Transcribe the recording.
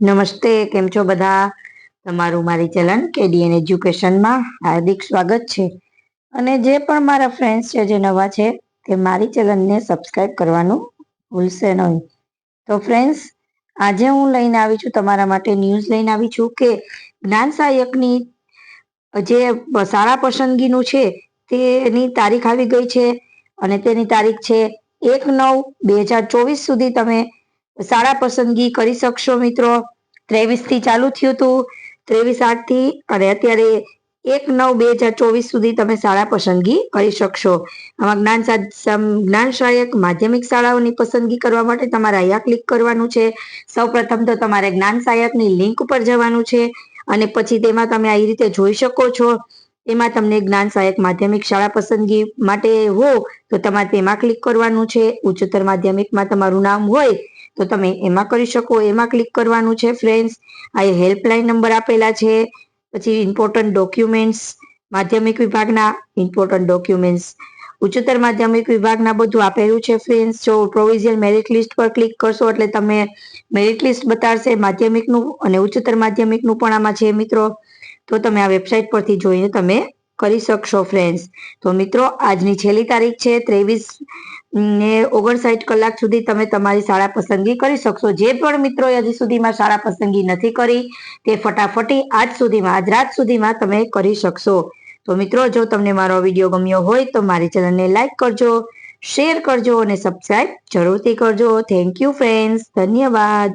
નમસ્તે, કેમ છો બધા? તમારું મારી ચલન કેડીએન એજ્યુકેશનમાં હાર્દિક સ્વાગત છે. અને જે પણ મારા ફ્રેન્ડ્સ છે, જે નવા છે, તે મારી ચલણને સબસ્ક્રાઇબ કરવાનું ભૂલશે નહીં. તો ફ્રેન્ડ્સ, આજે હું લઈને આવી છું, તમારા માટે ન્યૂઝ લઈને આવી છું કે જ્ઞાન સહાયકની જે શાળા પસંદગીનું છે, તેની તારીખ આવી ગઈ છે. અને તેની તારીખ છે એક નવ બે હજાર ચોવીસ સુધી તમે શાળા પસંદગી કરી શકશો મિત્રો? ત્રેવીસથી ચાલુ થયું હતું ત્રેવીસ આઠથી અને અત્યારે એક નવ બે હજાર ચોવીસ સુધી તમે શાળા પસંદગી કરી શકશો. આમાં જ્ઞાન જ્ઞાન સહાયક માધ્યમિક શાળાઓની પસંદગી કરવા માટે તમારે અહીંયા ક્લિક કરવાનું છે. સૌપ્રથમ તો તમારે જ્ઞાન સહાયકની લિંક ઉપર જવાનું છે અને પછી તેમાં તમે આવી રીતે જોઈ શકો છો. એમાં તમને જ્ઞાન સહાયક માધ્યમિક શાળા પસંદગી માટે હો તો તમારે તેમાં ક્લિક કરવાનું છે. ઉચ્ચતર માધ્યમિકમાં તમારું નામ હોય તો તમે એમાં કરી શકો. એમાં ક્લિક કરવાનું છે ફ્રેન્ડ્સ આ હેલ્પલાઇન નંબર આપેલા છે. પછી ઇમ્પોર્ટન્ટ ડોક્યુમેન્ટ્સ માધ્યમિક વિભાગના ઇમ્પોર્ટન્ટ ડોક્યુમેન્ટ્સ ઉચ્ચતર માધ્યમિક વિભાગના બધું આપેલું છે ફ્રેન્ડ્સ જો પ્રોવિઝિયલ મેરિટ લિસ્ટ પર ક્લિક કરશો એટલે તમે મેરિટ લિસ્ટ બતાવશે માધ્યમિકનું અને ઉચ્ચતર માધ્યમિકનું પણ આમાં છે મિત્રો. તો તમે આ વેબસાઇટ પરથી જોઈને તમે કરી શકશો ફ્રેન્ડ્સ તો મિત્રો, આજની છેલ્લી તારીખ છે, ત્રેવીસ ને ઓગણસાઠ કલાક સુધી તમે તમારી શાળા પસંદગી કરી શકશો. જે પણ મિત્રો હજી સુધીમાં શાળા પસંદગી નથી કરી, તે ફટાફટી આજ સુધીમાં, આજ રાત સુધીમાં તમે કરી શકશો. તો મિત્રો, જો તમને મારો વીડિયો ગમ્યો હોય, તો મારી ચેનલને લાઈક કરજો, શેર કરજો અને સબસ્ક્રાઈબ જરૂરથી કરજો. Thank you friends. ધન્યવાદ.